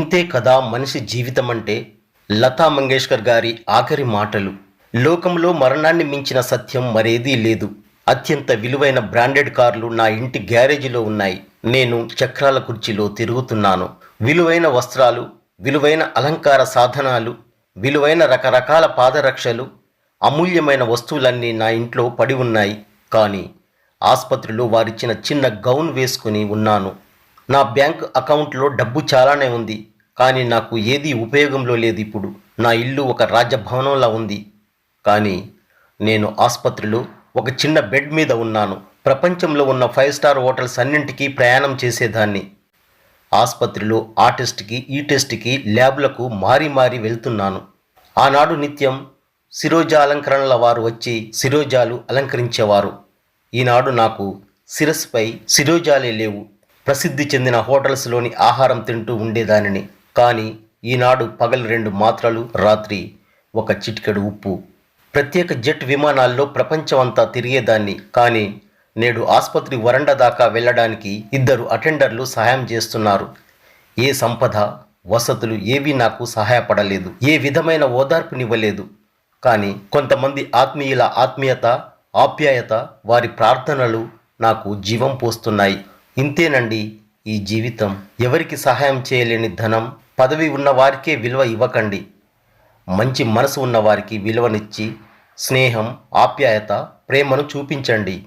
అంతే కదా మనిషి జీవితం అంటే లతా మంగేష్కర్ గారి ఆఖరి మాటలు. లోకంలో మరణాన్ని మించిన సత్యం మరేదీ లేదు. అత్యంత విలువైన బ్రాండెడ్ కార్లు నా ఇంటి గ్యారేజీలో ఉన్నాయి. నేను చక్రాల కుర్చీలో తిరుగుతున్నాను. విలువైన వస్త్రాలు విలువైన అలంకార సాధనాలు విలువైన రకరకాల పాదరక్షలు అమూల్యమైన వస్తువులన్నీ నా ఇంట్లో పడి ఉన్నాయి. కానీ ఆసుపత్రిలో వారిచ్చిన చిన్న గౌన్ వేసుకుని ఉన్నాను. నా బ్యాంక్ అకౌంట్లో డబ్బు చాలానే ఉంది. కానీ నాకు ఏదీ ఉపయోగంలో లేదు ఇప్పుడు. నా ఇల్లు ఒక రాజభవనంలా ఉంది. కానీ నేను ఆసుపత్రిలో ఒక చిన్న బెడ్ మీద ఉన్నాను. ప్రపంచంలో ఉన్న ఫైవ్ స్టార్ హోటల్స్ అన్నింటికీ ప్రయాణం చేసేదాన్ని. ఆసుపత్రిలో ఆ టెస్ట్కి ఈ టెస్ట్కి ల్యాబ్లకు మారి మారి వెళ్తున్నాను. ఆనాడు నిత్యం శిరోజ అలంకరణల వారు వచ్చి శిరోజాలు అలంకరించేవారు. ఈనాడు నాకు శిరస్సుపై శిరోజాలే లేవు. ప్రసిద్ధి చెందిన హోటల్స్లోని ఆహారం తింటూ ఉండేదానిని. కానీ ఈనాడు పగలు రెండు మాత్రలు రాత్రి ఒక చిటికెడు ఉప్పు. ప్రత్యేక జెట్ విమానాల్లో ప్రపంచమంతా తిరిగేదాన్ని. కానీ నేడు ఆసుపత్రి వరండా దాకా వెళ్ళడానికి ఇద్దరు అటెండర్లు సహాయం చేస్తున్నారు. ఏ సంపద వసతులు ఏవీ నాకు సహాయపడలేదు. ఏ విధమైన ఓదార్పునివ్వలేదు. కానీ కొంతమంది ఆత్మీయుల ఆత్మీయత ఆప్యాయత వారి ప్రార్థనలు నాకు జీవం పోస్తున్నాయి. ఇంతేనండి ఈ జీవితం ఎవరికి సహాయం చేయలేని ధనం? పదవి ఉన్న వారికే విలువ ఇవ్వకండి. మంచి మనసు ఉన్నవారికి విలువనిచ్చి స్నేహం ఆప్యాయత ప్రేమను చూపించండి.